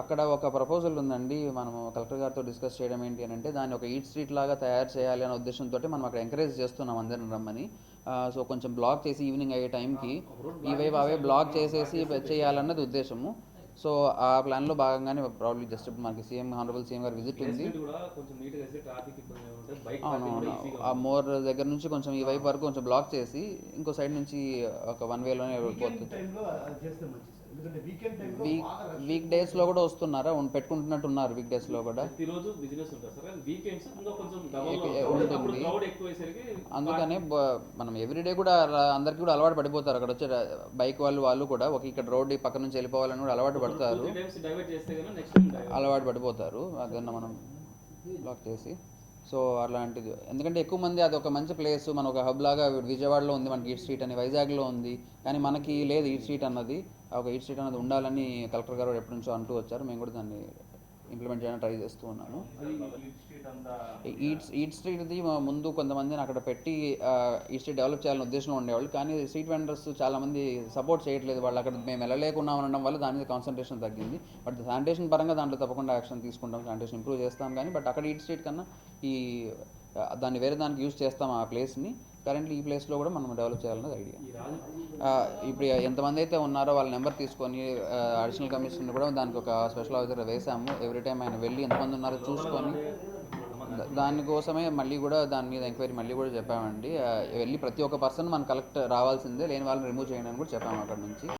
అక్కడ ఒక ప్రపోజల్ ఉందండి. మనము కలెక్టర్ గారితో డిస్కస్ చేయడం ఏంటి అని అంటే దాన్ని ఒక ఈట్ స్ట్రీట్ లాగా తయారు చేయాలి అనే ఉద్దేశంతో మనం అక్కడ ఎంకరేజ్ చేస్తున్నాం అందరిని రమ్మని. సో కొంచెం బ్లాక్ చేసి ఈవినింగ్ అయ్యే టైంకి ఈ వైపు అవే బ్లాక్ చేసేసి చేయాలన్నది ఉద్దేశము. సో ఆ ప్లాన్లో భాగంగానే ప్రాబ్లీ జస్ట్ మనకి సీఎం హానరబుల్ సీఎం గారి విజిట్ ఉంది. ప్లేస్మెంట్ కూడా కొంచెం నీట్గా వేస్తే ట్రాఫిక్ ఇబ్బంది ఉంటుంది బైక్ అవును పార్కింగ్ కూడా అవును. ఈజీగా ఆ మోర్ దగ్గర నుంచి కొంచెం ఈ వైపు వరకు కొంచెం బ్లాక్ చేసి ఇంకో సైడ్ నుంచి ఒక వన్ వేలోనే పోతుంది వీక్ వీక్ డేస్లో కూడా వస్తున్నారా? పెట్టుకుంటున్నట్టు ఉన్నారు వీక్ డేస్లో కూడా? ప్రతిరోజు బిజినెస్ ఉంటుంది. వీకెండ్స్ అందుకనే మనం ఎవ్రీడే కూడా అందరికీ కూడా అలవాటు పడిపోతారు. అక్కడ వచ్చే బైక్ వాళ్ళు వాళ్ళు కూడా ఒక ఇక్కడ రోడ్డు పక్క నుంచి వెళ్ళిపోవాలని కూడా అలవాటు పడతారు. అలవాటు పడిపోతారు. అదన్న మనం బ్లాక్ చేసి. సో అలాంటిది ఎందుకంటే ఎక్కువ మంది అది ఒక మంచి ప్లేస్ మన ఒక హబ్ లాగా విజయవాడలో ఉంది మనకి ఈట్ స్ట్రీట్ అని వైజాగ్లో ఉంది. కానీ మనకి లేదు ఈట్ స్ట్రీట్ అన్నది. ఒక ఈట్ స్ట్రీట్ అన్నది ఉండాలని కలెక్టర్ గారు ఎప్పటి నుంచో అంటూ వచ్చారు. మేము కూడా దాన్ని ఇంప్లిమెంట్ చేయడానికి ట్రై చేస్తూ ఉన్నాము. ఈట్ ఈట్ స్ట్రీట్ది ముందు కొంతమందిని అక్కడ పెట్టి ఈ స్ట్రీట్ డెవలప్ చేయాలని ఉద్దేశంలో ఉండేవాళ్ళు. కానీ స్ట్రీట్ వెండర్స్ చాలా మంది సపోర్ట్ చేయట్లేదు. వాళ్ళు అక్కడ మేము వెళ్ళలేకున్నాం అనడం వల్ల దాని మీద కాన్సన్ట్రేషన్ తగ్గింది. బట్ శానిటేషన్ పరంగా దాంట్లో తప్పకుండా యాక్షన్ తీసుకుంటాం. శానిటేషన్ ఇంప్రూవ్ చేస్తాం కానీ బట్ అక్కడ ఈట్ స్ట్రీట్ కన్నా ఈ దాన్ని వేరే దానికి యూజ్ చేస్తాం ఆ ప్లేస్ని కరెంట్లీ ఈ ప్లేస్లో కూడా మనం డెవలప్ చేయాలన్నది ఐడియా ఇప్పుడు ఎంతమంది అయితే ఉన్నారో వాళ్ళ నెంబర్ తీసుకొని అడిషనల్ కమిషనర్ కూడా దానికి ఒక స్పెషల్ ఆఫీసర్ వేసాము ఎవ్రీ టైం ఆయన వెళ్ళి ఎంతమంది ఉన్నారో చూసుకొని దానికోసమే మళ్ళీ కూడా దాని మీద ఎంక్వైరీ మళ్ళీ కూడా చెప్పామండి. వెళ్ళి ప్రతి ఒక్క పర్సన్ మనం కలెక్ట్ రావాల్సిందే లేని వాళ్ళని రిమూవ్ చేయండి అని కూడా చెప్పాము అక్కడ నుంచి.